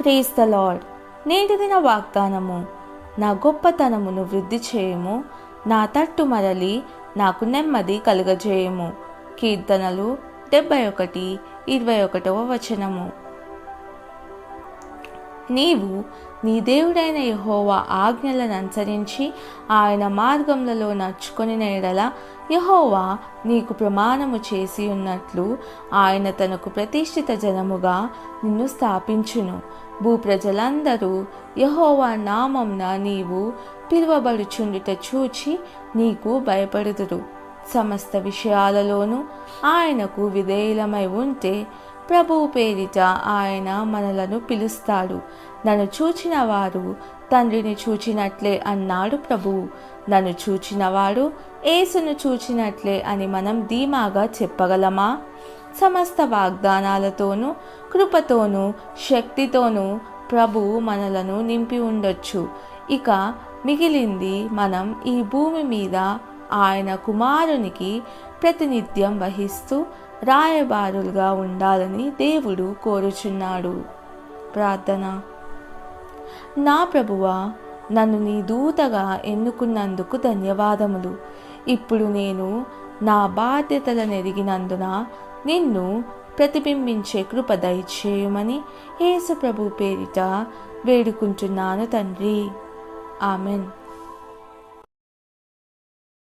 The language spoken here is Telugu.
ప్రేస్ ద లార్డ్ నేటిది నా వాగ్దానము నా గొప్పతనమును వృద్ధి చేయము నా తట్టు మరలి నాకు నెమ్మది కలుగజేయము. కీర్తనలు డెబ్బై ఒకటి ఇరవై ఒకటవ వచనము. నీవు నీ దేవుడైన యహోవా ఆజ్ఞలను అనుసరించి ఆయన మార్గములలో నడుచుకొని ఎడల యహోవా నీకు ప్రమాణము చేసి ఉన్నట్లు ఆయన తనకు ప్రతిష్ఠిత జనముగా నిన్ను స్థాపించును. భూప్రజలందరూ యహోవా నామంన నీవు పిలువబడుచుండుట చూచి నీకు భయపడుదురు. సమస్త విషయాలలోనూ ఆయనకు విధేయులమై ఉంటే ప్రభువు పేరిట ఆయన మనలను పిలుస్తాడు. నన్ను చూచిన వారు తండ్రిని చూచినట్లే అన్నాడు ప్రభువు. నన్ను చూచినవాడు ఏసును చూచినట్లే అని మనం ధీమాగా చెప్పగలమా? సమస్త వాగ్దానాలతోనూ కృపతోనూ శక్తితోనూ ప్రభువు మనలను నింపి ఉండొచ్చు. ఇక మిగిలింది మనం ఈ భూమి మీద ఆయన కుమారునికి ప్రతినిత్యం వహిస్తూ రాయబారులుగా ఉండాలని దేవుడు కోరుచున్నాడు. ప్రార్థన. నా ప్రభువా నన్ను నీ దూతగా ఎన్నుకున్నందుకు ధన్యవాదములు. ఇప్పుడు నేను నా బాధ్యతలను ఎరిగినందున నిన్ను ప్రతిబింబించే కృప దయచేయమని యేసు ప్రభు పేరిట వేడుకుంటున్నాను తండ్రి. ఆమెన్.